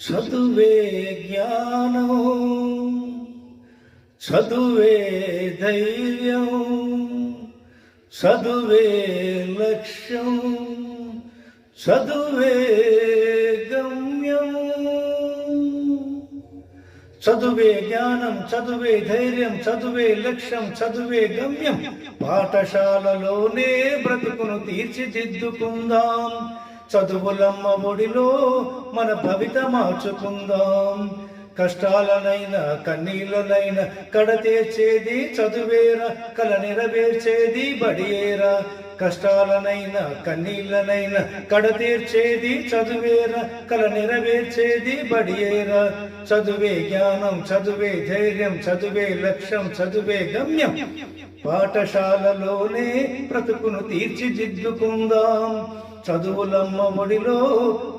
చదువే జ్ఞానం చదువే ధైర్యం చదువే లక్ష్యం చదువే గమ్యం. చదువే జ్ఞానం చదువే ధైర్యం చదువే లక్ష్యం చదువే గమ్యం. పాఠశాలలోనే బ్రతుకును తీర్చిదిద్దుకుందాం. చదువులమ్మ ఒడిలో మన భవిత మార్చుకుందాం. కష్టాలనైనా కన్నీళ్ళనైనా కడతేర్చేది చదువేరా కల నెరవేర్చేది బడియేరా. కష్టాలనైనా కన్నీళ్ళనైనా కడతీర్చేది చదువేరా కల నెరవేర్చేది బడియేరా. చదువే జ్ఞానం చదువే ధైర్యం చదువే లక్ష్యం చదువే గమ్యం. పాఠశాలలోనే బ్రతుకును తీర్చిదిద్దుకుందాం. చదువులమ్మ ఒడిలో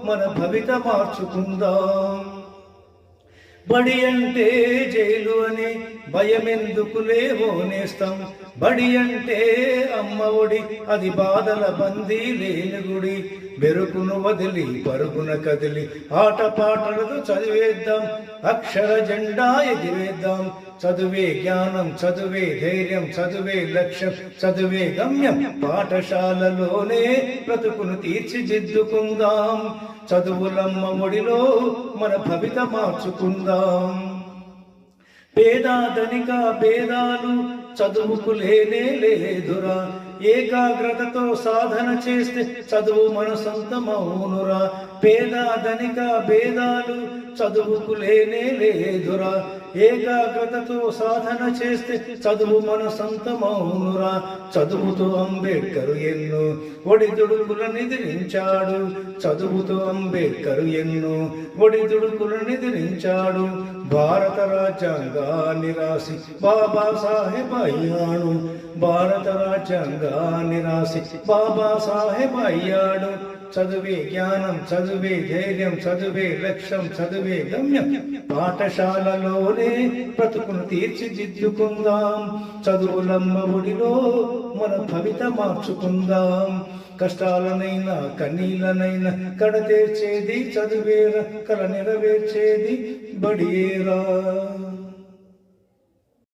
మన భవిత మార్చుకుందాం. బడి అంటే జైలు అని భయమెందుకులే ఓనేస్తాం బడి అంటే అమ్మ ఒడి అది బాధల బందీ లేని గుడి. బెరుకును వదిలి పరుగున కదిలి ఆట పాటలతో చదివేద్దాం. అక్షర జెండా ఎగిరేద్దాం. చదువే జ్ఞానం చదువే ధైర్యం చదువే లక్ష్యం చదువే గమ్యం. పాఠశాలలోనే బ్రతుకును తీర్చిదిద్దుకుందాం. చదువులమ్మ ఒడిలో మన భవిత మార్చుకుందాం. పేదాధనిక భేదాలు చదువుకు లేనే లేదురా. ఏకాగ్రతతో సాధన చేస్తే చదువు మన పేద ధనిక భేదాలు చదువుకు లేనే లేదురా. ఏకాగ్రతతో సాధన చేస్తే చదువు మన సొంతమౌనురా చదువుతో అంబేద్కర్ ఎన్నో ఒడిదుడుకుల నిద్రించాడు. చదువుతో అంబేద్కర్ ఎన్నో ఒడిదుడుకుల నిద్రించాడు. భారత రాజ్యాంగాన్ని రాసి బాబాసాహెబ్ అయ్యాడు భారత రాజ్యాంగాన్ని రాసి బాబాసాహెబ్ అయ్యాడు. చదువే జ్ఞానం చదువే ధైర్యం చదువే లక్ష్యం చదువే గమ్యం పాఠశాలలోనే బ్రతుకును తీర్చిదిద్దుకుందాం. చదువులమ్మ ఒడిలో మన భవిత మార్చుకుందాం. కష్టాలనైనా కన్నీళ్ళనైనా కడ తీర్చేది కల నెరవేర్చేది బడియేరా.